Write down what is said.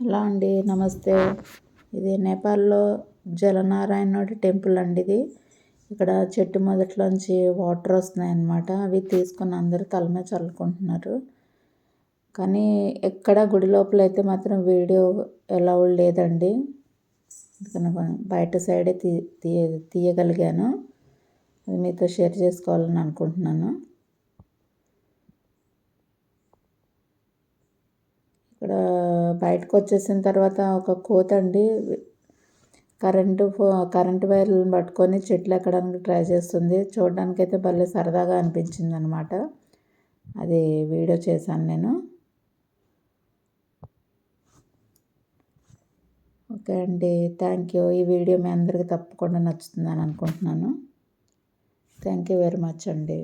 Hello అండి? నమస్తే. ఇది నేపాల్లో జలనారాయణుడి టెంపుల్ అండి ఇది. ఇక్కడ చెట్టు మొదట్లోంచి వాటర్ వస్తున్నాయి అన్నమాట అవి తీసుకుని అందరూ తల మీద చల్లుకుంటున్నారు. కానీ ఎక్కడ గుడి లోపల అయితే మాత్రం వీడియో అలౌడ్ లేదండి. బయట సైడే తీ తీయ తీయగలిగాను. అది మీతో షేర్ చేసుకోవాలని అనుకుంటున్నాను. ఇక్కడ బయటకు వచ్చేసిన తర్వాత ఒక కోత అండి. కరెంటు కరెంటు వైర్లను పట్టుకొని చెట్లు ఎక్కడానికి ట్రై చేస్తుంది. చూడడానికి అయితే భలే సరదాగా అనిపించింది అనమాట అది వీడియో చేశాను నేను. ఓకే అండి. Thank you. ఈ వీడియో మీ అందరికీ తప్పకుండా నచ్చుతుందని అనుకుంటున్నాను. థ్యాంక్ యూ వెరీ మచ్ అండి.